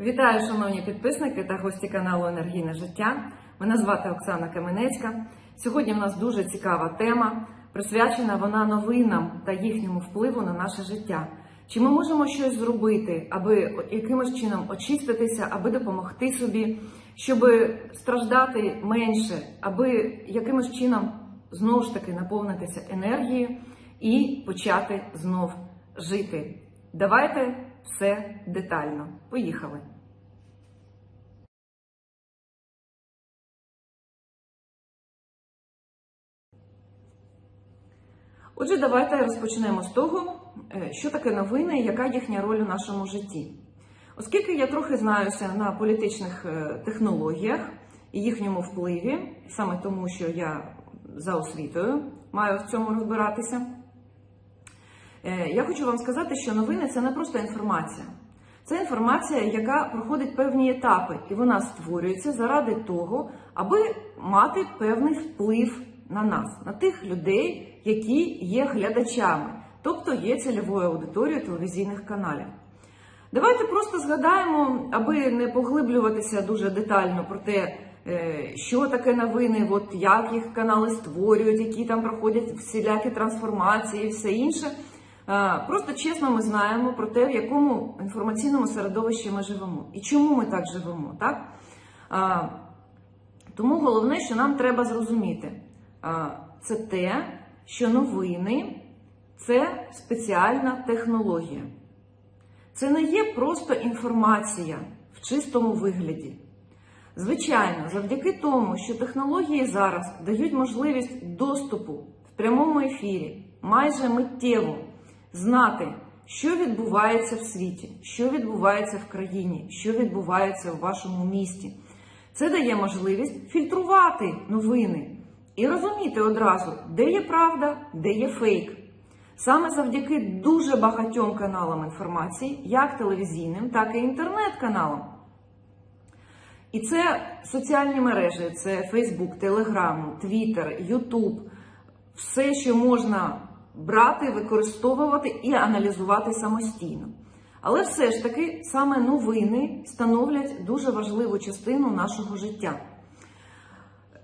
Вітаю, шановні підписники та гості каналу Енергійне життя. Мене звати Оксана Каменецька. Сьогодні в нас дуже цікава тема, присвячена вона новинам та їхньому впливу на наше життя. Чи ми можемо щось зробити, аби якимось чином очиститися, аби допомогти собі, щоб страждати менше, аби якимось чином знову ж таки наповнитися енергією і почати знов жити? Давайте все детально. Поїхали. Отже, давайте розпочнемо з того, е, що таке новини і яка їхня роль у нашому житті. Оскільки я трохи знаюся на політичних е, технологіях і їхньому впливі, саме тому, що я за освітою маю в цьому розбиратися, я хочу вам сказати, що новини це не просто інформація. Це інформація, яка проходить певні етапи, і вона створюється заради того, аби мати певний вплив на нас, на тих людей, які є глядачами, тобто є цільовою аудиторією телевізійних каналів. Давайте просто згадаємо, аби не поглиблюватися дуже детально про те, е, що таке новини, от як їх канали створюють, які там проходять всілякі трансформації і все інше. Просто чесно, ми знаємо про те, в якому інформаційному середовищі ми живемо і чому ми так живемо. Так? Тому головне, що нам треба зрозуміти, це те, що новини це спеціальна технологія. Це не є просто інформація в чистому вигляді. Звичайно, завдяки тому, що технології зараз дають можливість доступу в прямому ефірі, майже миттєво знати, що відбувається в світі, що відбувається в країні, що відбувається в вашому місті. Це дає можливість фільтрувати новини і розуміти одразу, де є правда, де є фейк. Саме завдяки дуже багатьом каналам інформації, як телевізійним, так і інтернет-каналам. І це соціальні мережі, це Facebook, Telegram, Twitter, YouTube, все, що можна брати, використовувати і аналізувати самостійно. Але все ж таки саме новини становлять дуже важливу частину нашого життя.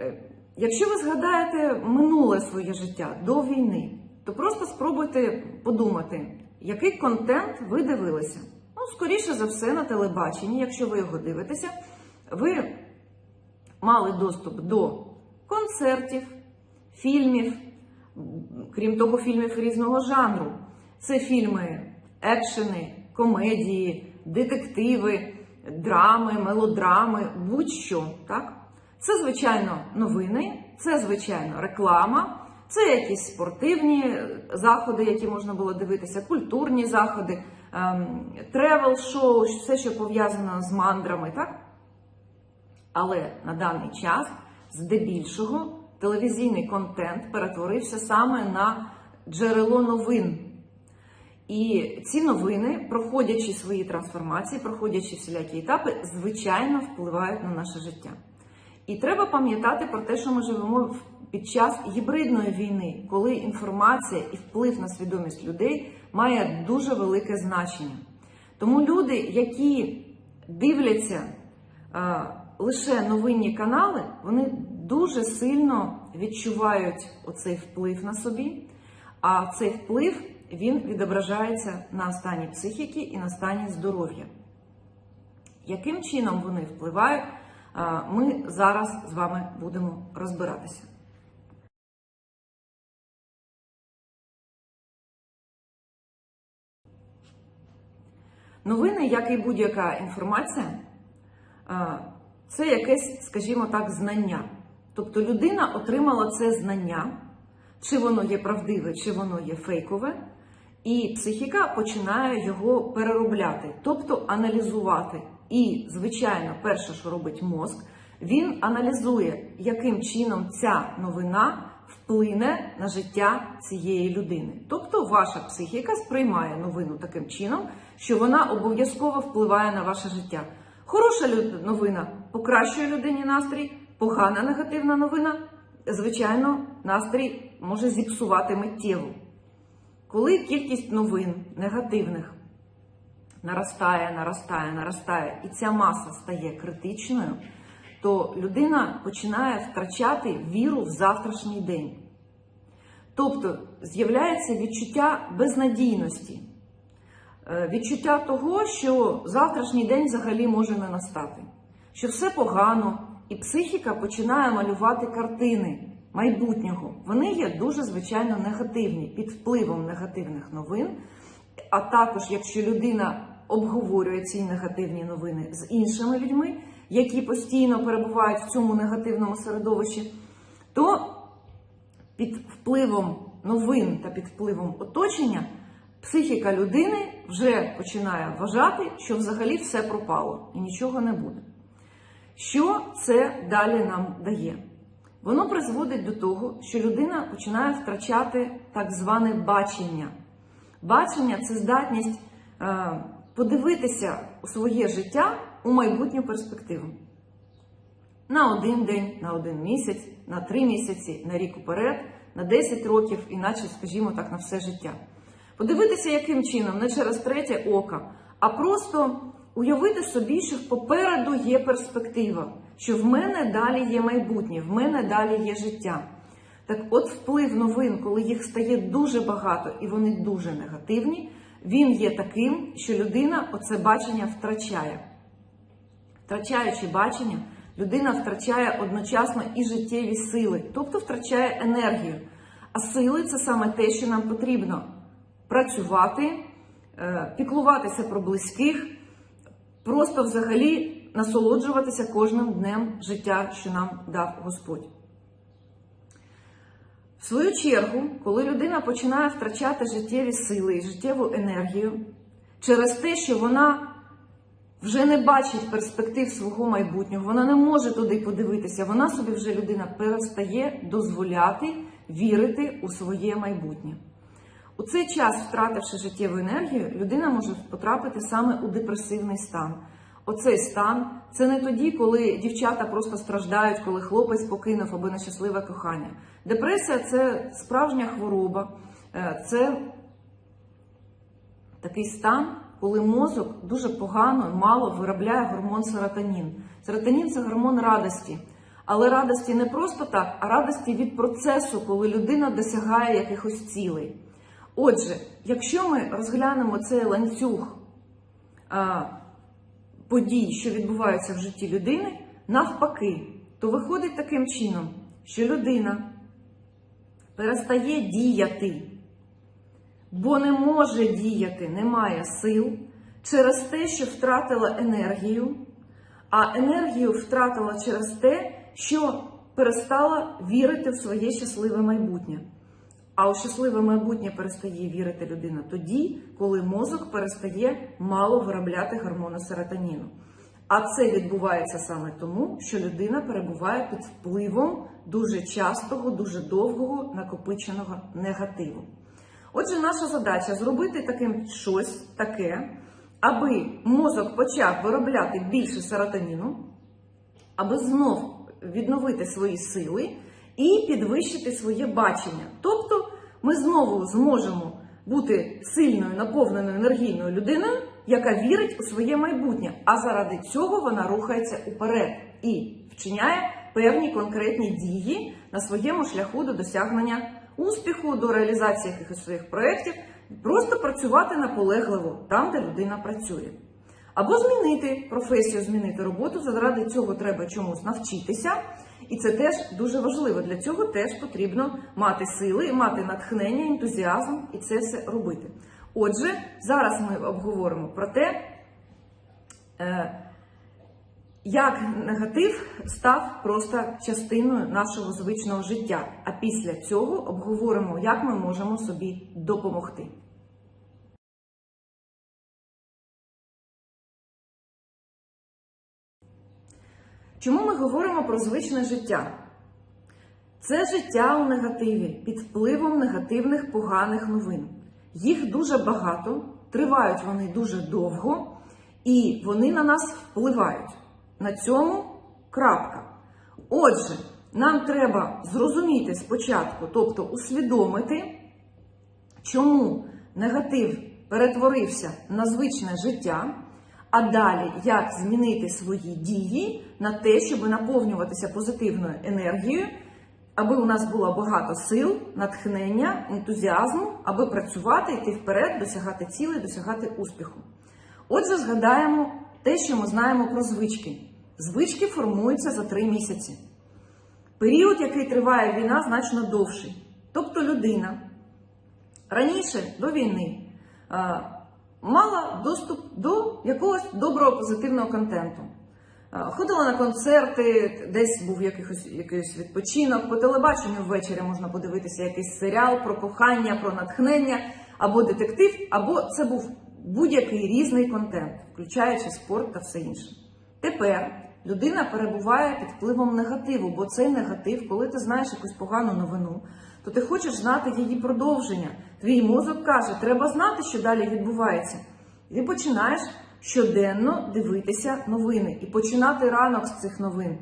Е, Якщо ви згадаєте минуле своє життя до війни, то просто спробуйте подумати, який контент ви дивилися. Ну, скоріше за все, на телебаченні, якщо ви його дивитеся, ви мали доступ до концертів, фільмів, крім того, фільмів різного жанру. Це фільми, екшени, комедії, детективи, драми, мелодрами, будь-що. так? Це, звичайно, новини, це, звичайно, реклама, це якісь спортивні заходи, які можна було дивитися, культурні заходи, тревел-шоу, все, що пов'язано з мандрами, так? Але на даний час, здебільшого, телевізійний контент перетворився саме на джерело новин. І ці новини, проходячи свої трансформації, проходячи всілякі етапи, звичайно впливають на наше життя. І треба пам'ятати про те, що ми живемо під час гібридної війни, коли інформація і вплив на свідомість людей має дуже велике значення. Тому люди, які дивляться е, лише новинні канали, вони дуже сильно відчувають оцей вплив на собі, а цей вплив він відображається на стані психіки і на стані здоров'я. Яким чином вони впливають, ми зараз з вами будемо розбиратися. Новини, як і будь-яка інформація, це якесь, скажімо так, знання. Тобто людина отримала це знання, чи воно є правдиве, чи воно є фейкове, і психіка починає його переробляти, тобто аналізувати. І, звичайно, перше, що робить мозк, він аналізує, яким чином ця новина вплине на життя цієї людини. Тобто, ваша психіка сприймає новину таким чином, що вона обов'язково впливає на ваше життя. Хороша новина покращує людині настрій, погана негативна новина, звичайно, настрій може зіпсувати миттєво. Коли кількість новин негативних наростає, наростає, наростає, і ця маса стає критичною, то людина починає втрачати віру в завтрашній день. Тобто з'являється відчуття безнадійності, Е, відчуття того, що завтрашній день взагалі може не настати, що все погано, і психіка починає малювати картини майбутнього. Вони є дуже звичайно негативні під впливом негативних новин. А також, якщо людина обговорює ці негативні новини з іншими людьми, які постійно перебувають в цьому негативному середовищі, то під впливом новин та під впливом оточення психіка людини вже починає вважати, що взагалі все пропало і нічого не буде. Що це далі нам дає? Воно призводить до того, що людина починає втрачати так зване бачення. Бачення це здатність е, подивитися у своє життя у майбутню перспективу. На один день, на один місяць, на три місяці, на рік уперед, на 10 років, іначе, скажімо так, на все життя. Подивитися, яким чином, не через третє око, а просто уявити собі, що попереду є перспектива, що в мене далі є майбутнє, в мене далі є життя. Так от вплив новин, коли їх стає дуже багато і вони дуже негативні, він є таким, що людина оце бачення втрачає. Втрачаючи бачення, людина втрачає одночасно і життєві сили, тобто втрачає енергію. А сили це саме те, що нам потрібно працювати, е, піклуватися про близьких, просто взагалі насолоджуватися кожним днем життя, що нам дав Господь. В свою чергу, коли людина починає втрачати життєві сили і життєву енергію через те, що вона вже не бачить перспектив свого майбутнього, вона не може туди подивитися, вона собі вже людина перестає дозволяти вірити у своє майбутнє. У цей час, втративши життєву енергію, людина може потрапити саме у депресивний стан. Оцей стан це не тоді, коли дівчата просто страждають, коли хлопець покинув або нещасливе кохання. Депресія це справжня хвороба, Е, це такий стан, коли мозок дуже погано і мало виробляє гормон серотонін. Серотонін це гормон радості. Але радості не просто так, а радості від процесу, коли людина досягає якихось цілей. Отже, якщо ми розглянемо цей ланцюг а, подій, що відбуваються в житті людини, навпаки, то виходить таким чином, що людина перестає діяти, бо не може діяти, не має сил через те, що втратила енергію, а енергію втратила через те, що перестала вірити в своє щасливе майбутнє. А у щасливе майбутнє перестає вірити людина тоді, коли мозок перестає мало виробляти гормону серотоніну. А це відбувається саме тому, що людина перебуває під впливом дуже частого, дуже довгого накопиченого негативу. Отже, наша задача зробити таким щось таке, аби мозок почав виробляти більше серотоніну, аби знов відновити свої сили і підвищити своє бачення. Тобто ми знову зможемо бути сильною, наповненою енергійною людиною, яка вірить у своє майбутнє, а заради цього вона рухається уперед і вчиняє певні конкретні дії на своєму шляху до досягнення успіху, до реалізації якихось своїх проєктів, просто працювати наполегливо там, де людина працює. Або змінити професію, змінити роботу. Заради цього треба чомусь навчитися. І це теж дуже важливо. Для цього теж потрібно мати сили, мати натхнення, ентузіазм і це все робити. Отже, зараз ми обговоримо про те, е, як негатив став просто частиною нашого звичного життя. А після цього обговоримо, як ми можемо собі допомогти. Чому ми говоримо про звичне життя? Це життя у негативі під впливом негативних поганих новин. Їх дуже багато, тривають вони дуже довго, і вони на нас впливають. На цьому крапка. Отже, нам треба зрозуміти спочатку, тобто усвідомити, чому негатив перетворився на звичне життя, а далі як змінити свої дії на те, щоб наповнюватися позитивною енергією, аби у нас було багато сил, натхнення, ентузіазму, аби працювати, йти вперед, досягати цілей, досягати успіху. Отже, згадаємо те, що ми знаємо про звички. Звички формуються за три місяці. Період, який триває війна, значно довший. Тобто людина раніше до війни мала доступ до якогось доброго позитивного контенту. Ходила на концерти, десь був якийсь, якийсь відпочинок, по телебаченню ввечері можна подивитися якийсь серіал про кохання, про натхнення, або детектив, або це був будь-який різний контент, включаючи спорт та все інше. Тепер людина перебуває під впливом негативу, бо цей негатив, коли ти знаєш якусь погану новину, то ти хочеш знати її продовження. Твій мозок каже, треба знати, що далі відбувається. І ти починаєш щоденно дивитися новини і починати ранок з цих новин.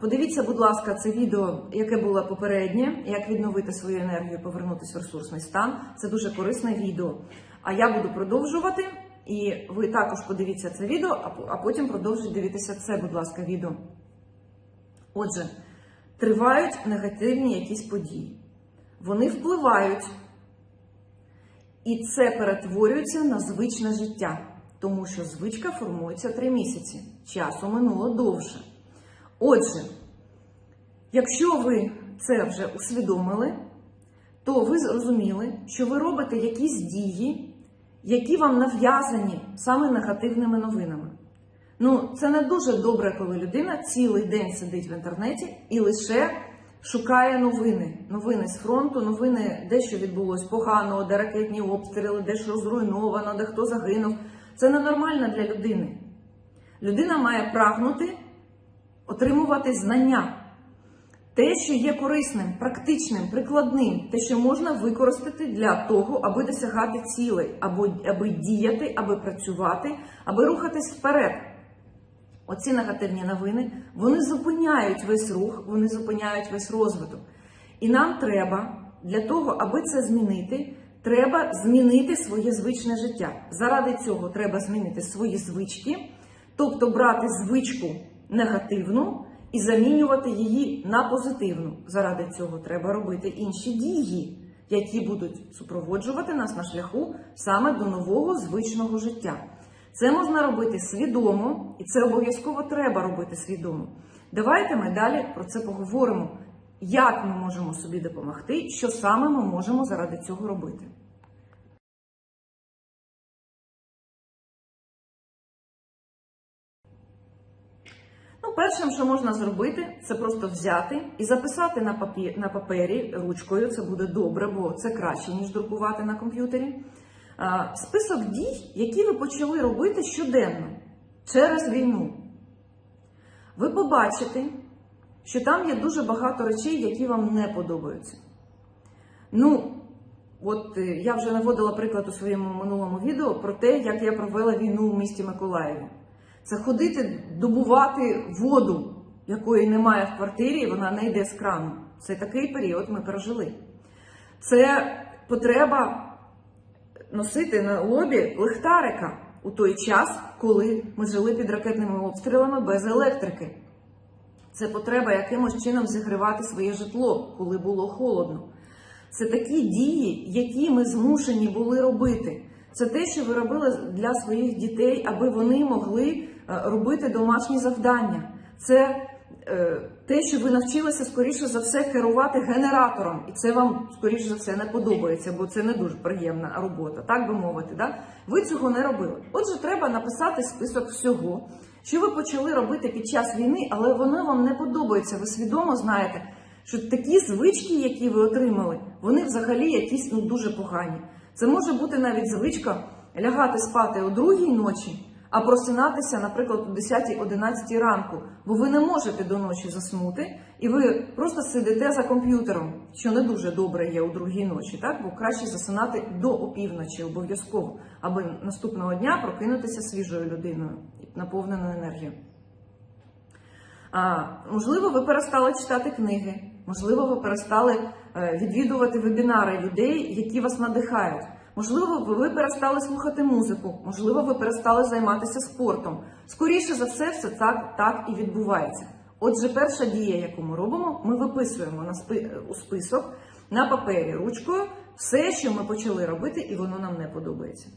Подивіться, будь ласка, це відео, яке було попереднє, як відновити свою енергію, повернутися в ресурсний стан. Це дуже корисне відео. А я буду продовжувати, і ви також подивіться це відео, а потім продовжуйте дивитися це, будь ласка, відео. Отже, тривають негативні якісь події. Вони впливають, і це перетворюється на звичне життя, тому що звичка формується три місяці. Часу минуло довше. Отже, якщо ви це вже усвідомили, то ви зрозуміли, що ви робите якісь дії, які вам нав'язані саме негативними новинами. Ну, це не дуже добре, коли людина цілий день сидить в інтернеті і лише шукає новини. Новини з фронту, новини, де що відбулось поганого, де ракетні обстріли, де що зруйновано, де хто загинув. Це ненормально для людини. Людина має прагнути отримувати знання. Те, що є корисним, практичним, прикладним, те, що можна використати для того, аби досягати цілей, або аби діяти, аби працювати, аби рухатись вперед. Оці негативні новини вони зупиняють весь рух, вони зупиняють весь розвиток. І нам треба для того, аби це змінити, треба змінити своє звичне життя. Заради цього треба змінити свої звички, тобто брати звичку негативну і замінювати її на позитивну. Заради цього треба робити інші дії, які будуть супроводжувати нас на шляху саме до нового звичного життя. Це можна робити свідомо, і це обов'язково треба робити свідомо. Давайте ми далі про це поговоримо. Як ми можемо собі допомогти, що саме ми можемо заради цього робити. Ну, першим, що можна зробити, це просто взяти і записати на, папері ручкою. Це буде добре, бо це краще, ніж друкувати на комп'ютері. А, Список дій, які ви почали робити щоденно через війну. Ви побачите, що там є дуже багато речей, які вам не подобаються. Ну, от е, я вже наводила приклад у своєму минулому відео про те, як я провела війну у місті Миколаєві. Це ходити добувати воду, якої немає в квартирі, і вона не йде з крану. Це такий період ми пережили. Це потреба носити на лобі лихтарика у той час, коли ми жили під ракетними обстрілами без електрики. Це потреба якимось чином зігрівати своє житло, коли було холодно. Це такі дії, які ми змушені були робити. Це те, що ви робили для своїх дітей, аби вони могли е, робити домашні завдання. Це е, те, що ви навчилися скоріше за все керувати генератором, і це вам скоріше за все не подобається, бо це не дуже приємна робота, так би мовити. Да? Ви цього не робили. Отже, треба написати список всього, що ви почали робити під час війни, але воно вам не подобається. Ви свідомо знаєте, що такі звички, які ви отримали, вони взагалі якісь ну дуже погані. Це може бути навіть звичка лягати спати о другій ночі, а просинатися, наприклад, о 10-11 ранку, бо ви не можете до ночі заснути, і ви просто сидите за комп'ютером, що не дуже добре є у другій ночі, так? Бо краще засинати до опівночі обов'язково, аби наступного дня прокинутися свіжою людиною, наповненою енергією. А, можливо, ви перестали читати книги, можливо, ви перестали е, відвідувати вебінари людей, які вас надихають. Можливо, ви перестали слухати музику, можливо, ви перестали займатися спортом. Скоріше за все, все так, так і відбувається. Отже, перша дія, яку ми робимо, ми виписуємо на спи, у список на папері ручкою все, що ми почали робити, і воно нам не подобається.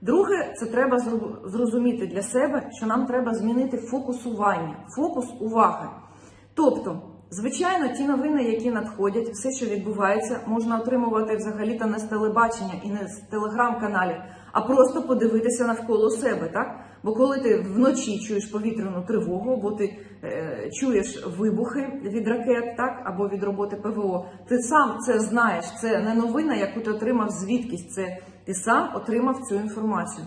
Друге, це треба зрозуміти для себе, що нам треба змінити фокусування, фокус уваги. Тобто, звичайно, ті новини, які надходять, все, що відбувається, можна отримувати взагалі-то не з телебачення і не з телеграм-каналів, а просто подивитися навколо себе, так? Бо коли ти вночі чуєш повітряну тривогу, або ти е, чуєш вибухи від ракет, так, або від роботи ПВО, ти сам це знаєш. Це не новина, яку ти отримав звідкись. Це ти сам отримав цю інформацію.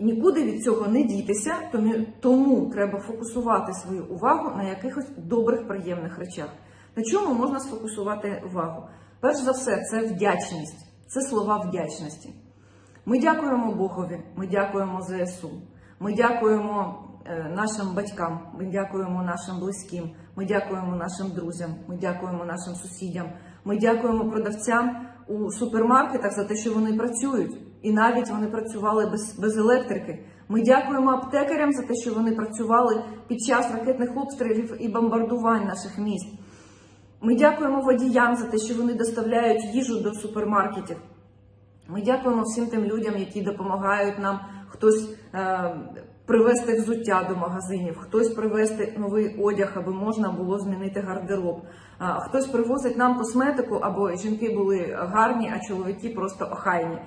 Нікуди від цього не дітися, тому, тому треба фокусувати свою увагу на якихось добрих, приємних речах. На чому можна сфокусувати увагу? Перш за все, це вдячність, це слова вдячності. Ми дякуємо Богові, ми дякуємо ЗСУ, ми дякуємо е, нашим батькам, ми дякуємо нашим близьким, ми дякуємо нашим друзям, ми дякуємо нашим сусідям, ми дякуємо продавцям у супермаркетах за те, що вони працюють. І навіть вони працювали без, без електрики. Ми дякуємо аптекарям за те, що вони працювали під час ракетних обстрілів і бомбардувань наших міст. Ми дякуємо водіям за те, що вони доставляють їжу до супермаркетів. Ми дякуємо всім тим людям, які допомагають нам хтось е, привезти взуття до магазинів, хтось привезти новий одяг, аби можна було змінити гардероб. А, хтось привозить нам косметику, або жінки були гарні, а чоловіки просто охайні.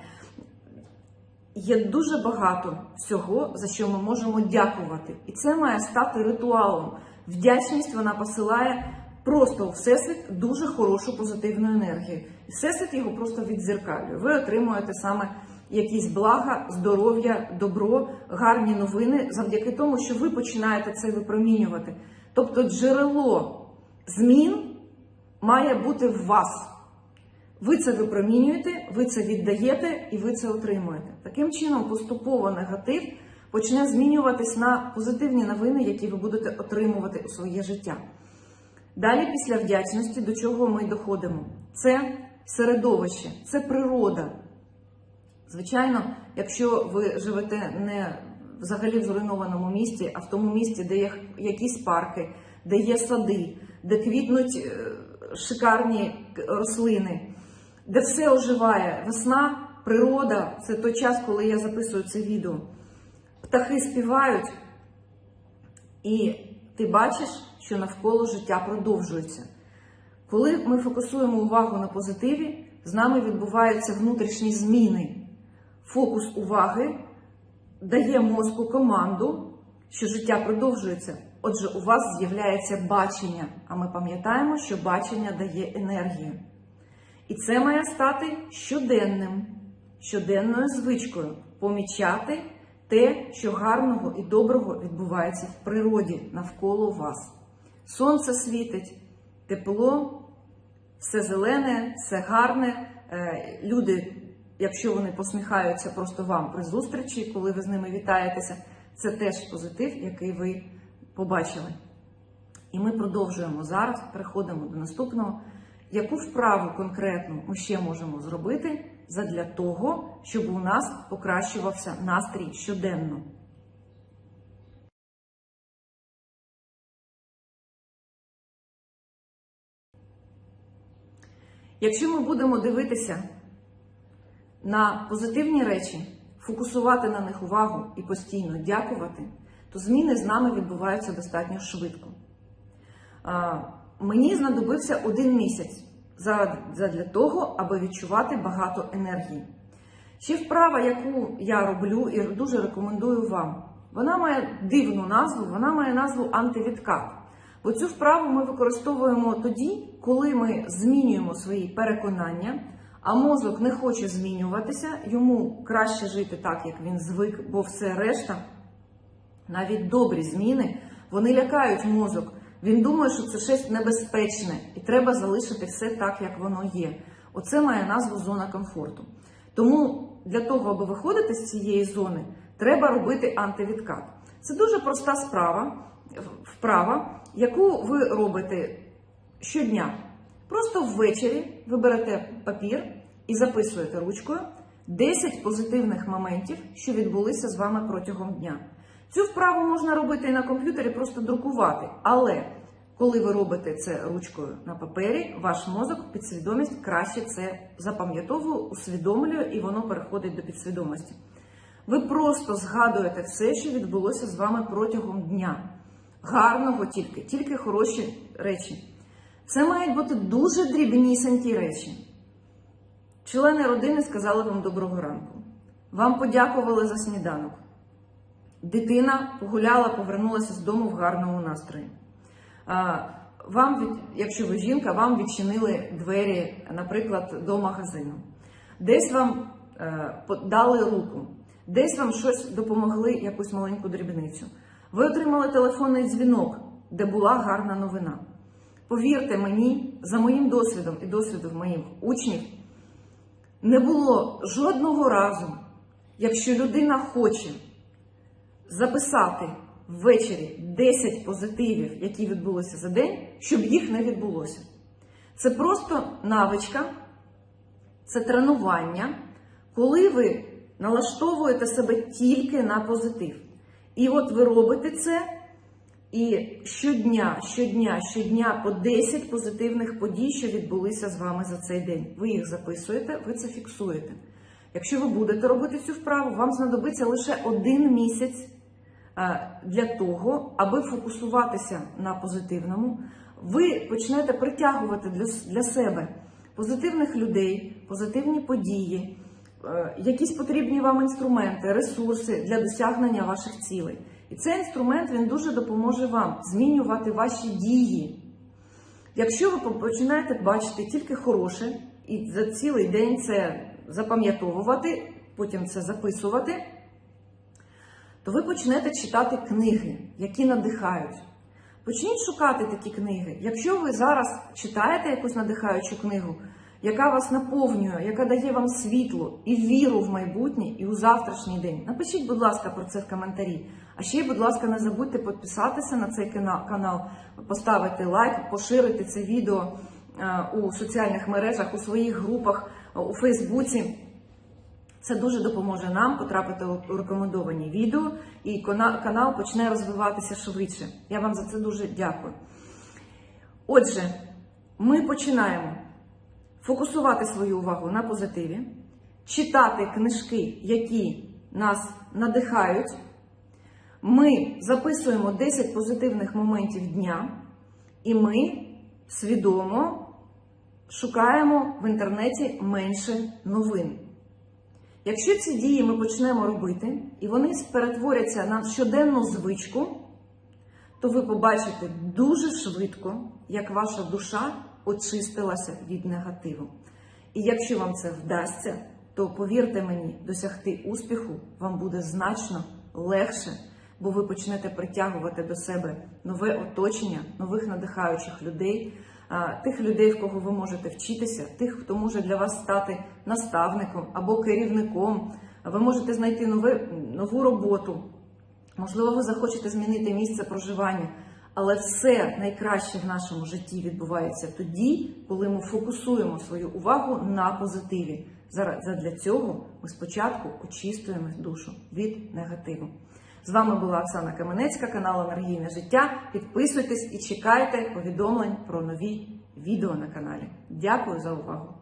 Є дуже багато всього, за що ми можемо дякувати, і це має стати ритуалом. Вдячність вона посилає просто у всесвіт дуже хорошу позитивну енергію. І всесвіт його просто відзеркалює. Ви отримуєте саме якісь блага, здоров'я, добро, гарні новини завдяки тому, що ви починаєте це випромінювати. Тобто, джерело змін має бути в вас. Ви це випромінюєте, ви це віддаєте і ви це отримуєте. Таким чином, поступово негатив почне змінюватись на позитивні новини, які ви будете отримувати у своє життя. Далі, після вдячності, до чого ми доходимо? Це середовище, це природа. Звичайно, якщо ви живете не взагалі в зруйнованому місті, а в тому місті, де є якісь парки, де є сади, де квітнуть е, шикарні рослини, де все оживає. Весна, природа це той час, коли я записую це відео. Птахи співають, і ти бачиш, що навколо життя продовжується. Коли ми фокусуємо увагу на позитиві, з нами відбуваються внутрішні зміни. Фокус уваги дає мозку команду, що життя продовжується. Отже, у вас з'являється бачення, а ми пам'ятаємо, що бачення дає енергію. І це має стати щоденним, щоденною звичкою помічати те, що гарного і доброго відбувається в природі навколо вас. Сонце світить, тепло, все зелене, все гарне. Е, Люди, якщо вони посміхаються просто вам при зустрічі, коли ви з ними вітаєтеся, це теж позитив, який ви побачили. І ми продовжуємо зараз, переходимо до наступного. Яку вправу конкретну ми ще можемо зробити задля того, щоб у нас покращувався настрій щоденно? Якщо ми будемо дивитися на позитивні речі, фокусувати на них увагу і постійно дякувати, то зміни з нами відбуваються достатньо швидко. Мені знадобився один місяць задля того, аби відчувати багато енергії. Ще вправа, яку я роблю і дуже рекомендую вам, вона має дивну назву, вона має назву антивідкат. Бо цю вправу ми використовуємо тоді, коли ми змінюємо свої переконання, а мозок не хоче змінюватися, йому краще жити так, як він звик, бо все решта, навіть добрі зміни, вони лякають мозок. Він думає, що це щось небезпечне, і треба залишити все так, як воно є. Оце має назву зона комфорту. Тому для того, аби виходити з цієї зони, треба робити антивідкат. Це дуже проста справа, вправа, яку ви робите щодня. Просто ввечері ви берете папір і записуєте ручкою 10 позитивних моментів, що відбулися з вами протягом дня. Цю вправу можна робити і на комп'ютері, просто друкувати. Але коли ви робите це ручкою на папері, ваш мозок, підсвідомість краще це запам'ятовує, усвідомлює і воно переходить до підсвідомості. Ви просто згадуєте все, що відбулося з вами протягом дня. Гарного тільки, тільки хороші речі. Це мають бути дуже дрібнісенькі речі. Члени родини сказали вам доброго ранку. Вам подякували за сніданок. Дитина погуляла, повернулася з дому в гарному настрої. Вам, від- якщо ви жінка, вам відчинили двері, наприклад, до магазину. Десь вам е, дали руку, десь вам щось допомогли, якусь маленьку дрібницю. Ви отримали телефонний дзвінок, де була гарна новина. Повірте мені, за моїм досвідом і досвідом моїх учнів, не було жодного разу, якщо людина хоче записати ввечері 10 позитивів, які відбулися за день, щоб їх не відбулося. Це просто навичка, це тренування, коли ви налаштовуєте себе тільки на позитив. І от ви робите це, і щодня, щодня, щодня по 10 позитивних подій, що відбулися з вами за цей день. Ви їх записуєте, ви це фіксуєте. Якщо ви будете робити цю вправу, вам знадобиться лише один місяць для того, аби фокусуватися на позитивному. Ви почнете притягувати для, себе позитивних людей, позитивні події, е, якісь потрібні вам інструменти, ресурси для досягнення ваших цілей. І цей інструмент він дуже допоможе вам змінювати ваші дії. Якщо ви починаєте бачити тільки хороше, і за цілий день це запам'ятовувати, потім це записувати, то ви почнете читати книги, які надихають. Почніть шукати такі книги. Якщо ви зараз читаєте якусь надихаючу книгу, яка вас наповнює, яка дає вам світло і віру в майбутнє і у завтрашній день, напишіть, будь ласка, про це в коментарі. А ще, будь ласка, не забудьте підписатися на цей кана- канал, поставити лайк, поширити це відео е, у соціальних мережах, у своїх групах, е, у Фейсбуці. Це дуже допоможе нам потрапити у рекомендовані відео, і канал почне розвиватися швидше. Я вам за це дуже дякую. Отже, ми починаємо фокусувати свою увагу на позитиві, читати книжки, які нас надихають. Ми записуємо 10 позитивних моментів дня, і ми свідомо шукаємо в інтернеті менше новин. Якщо ці дії ми почнемо робити, і вони перетворяться на щоденну звичку, то ви побачите дуже швидко, як ваша душа очистилася від негативу. І якщо вам це вдасться, то повірте мені, досягти успіху вам буде значно легше, бо ви почнете притягувати до себе нове оточення, нових надихаючих людей, тих людей, в кого ви можете вчитися, тих, хто може для вас стати наставником або керівником. Ви можете знайти нове, нову роботу. Можливо, ви захочете змінити місце проживання, але все найкраще в нашому житті відбувається тоді, коли ми фокусуємо свою увагу на позитиві. Зараз для цього ми спочатку очистуємо душу від негативу. З вами була Оксана Каменецька, канал Енергійне життя. Підписуйтесь і чекайте повідомлень про нові відео на каналі. Дякую за увагу!